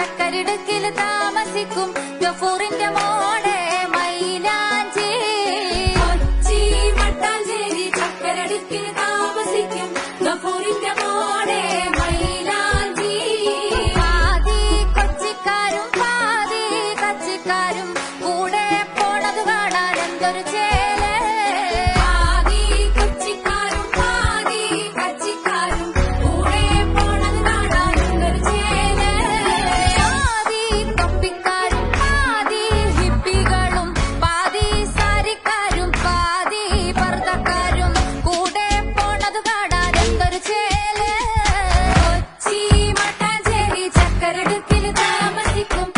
ചക്കരിടുക്കിൽ താമസിക്കും. ഗഫൂറിന്റെ മോടെ മൈലാഞ്ചി. കൊച്ചി മട്ടാഞ്ചേരി ചക്കരടുക്കിൽ താമസിക്കും. ഗഫൂറിന്റെ മോടെ മൈലാഞ്ചി. പാതി കൊച്ചിക്കാരും പാതി കച്ചിക്കാരും കൂടെ പോണത് കാണാൻ എന്തൊരു ചേ கரடுக்கில் தாமசிக்கும்